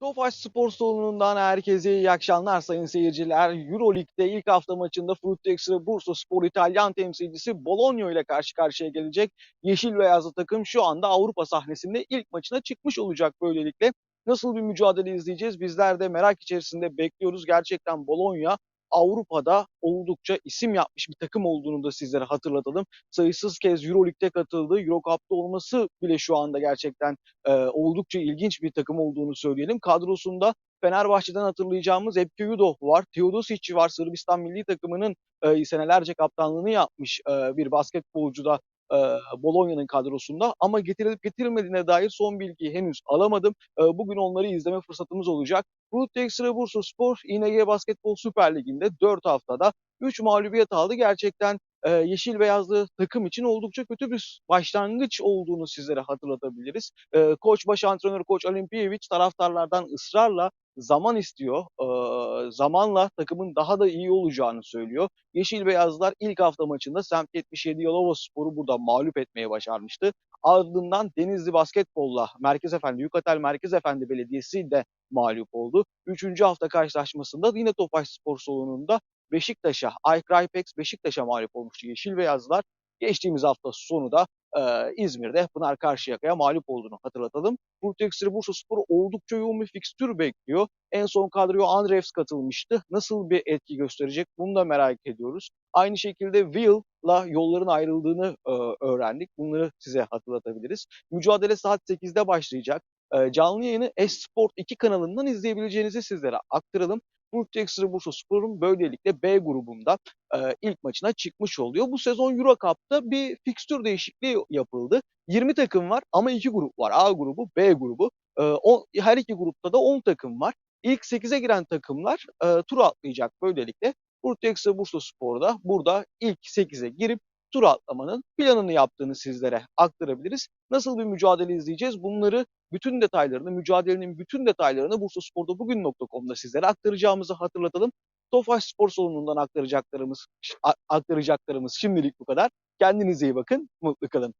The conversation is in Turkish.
Tofaş Spor Salonu'ndan herkese iyi akşamlar sayın seyirciler. Euroleague'de ilk hafta maçında Frutex ve Bursa Spor İtalyan temsilcisi Bologna ile karşı karşıya gelecek. Yeşil beyazlı takım şu anda Avrupa sahnesinde ilk maçına çıkmış olacak böylelikle. Nasıl bir mücadele izleyeceğiz? Bizler de merak içerisinde bekliyoruz. Gerçekten Bologna Avrupa'da oldukça isim yapmış bir takım olduğunu da sizlere hatırlatalım. Sayısız kez Euroleague'de katıldığı, Eurocup'ta olması bile şu anda gerçekten e, oldukça ilginç bir takım olduğunu söyleyelim. Kadrosunda Fenerbahçe'den hatırlayacağımız Epke Yudo var, Teodosic var, Sırbistan milli takımının e, senelerce kaptanlığını yapmış e, bir basketbolcu da e, Bologna'nın kadrosunda ama getirilip getirilmediğine dair son bilgiyi henüz alamadım. E, bugün onları izleme fırsatımız olacak. Frutex ve Bursaspor İNG Basketbol Süper Ligi'nde 4 haftada 3 mağlubiyet aldı. Gerçekten e, yeşil beyazlı takım için oldukça kötü bir başlangıç olduğunu sizlere hatırlatabiliriz. E, koç baş antrenör Koç Olimpiyevic taraftarlardan ısrarla zaman istiyor. E, zamanla takımın daha da iyi olacağını söylüyor. Yeşil beyazlar ilk hafta maçında Semt 77 Yalova Spor'u burada mağlup etmeye başarmıştı. Ardından Denizli Basketbol'la Merkez Efendi, Yukatel Merkez Efendi Belediyesi de mağlup oldu. Üçüncü hafta karşılaşmasında yine Tofaş Spor salonunda Beşiktaş'a, Ayk Raypex Beşiktaş'a mağlup olmuştu Yeşil Beyazlar. Geçtiğimiz hafta sonu da e, İzmir'de Pınar Karşıyaka'ya mağlup olduğunu hatırlatalım. Burteksir Bursaspor oldukça yoğun bir fikstür bekliyor. En son kadroya Andreevs katılmıştı. Nasıl bir etki gösterecek bunu da merak ediyoruz. Aynı şekilde Will'la yolların ayrıldığını e, öğrendik. Bunları size hatırlatabiliriz. Mücadele saat 8'de başlayacak. E, canlı yayını Esport 2 kanalından izleyebileceğinizi sizlere aktaralım. Bursa Bursaspor'un böylelikle B grubunda e, ilk maçına çıkmış oluyor. Bu sezon Euro Cup'ta bir fikstür değişikliği yapıldı. 20 takım var ama iki grup var. A grubu, B grubu. E, o, her iki grupta da 10 takım var. İlk 8'e giren takımlar e, tur atlayacak böylelikle. Bursa Bursaspor'da burada ilk 8'e girip tur atlamanın planını yaptığını sizlere aktarabiliriz. Nasıl bir mücadele izleyeceğiz? Bunları bütün detaylarını, mücadelenin bütün detaylarını bursasporda sizlere aktaracağımızı hatırlatalım. Tofaş Spor Salonu'ndan aktaracaklarımız, aktaracaklarımız şimdilik bu kadar. Kendinize iyi bakın, mutlu kalın.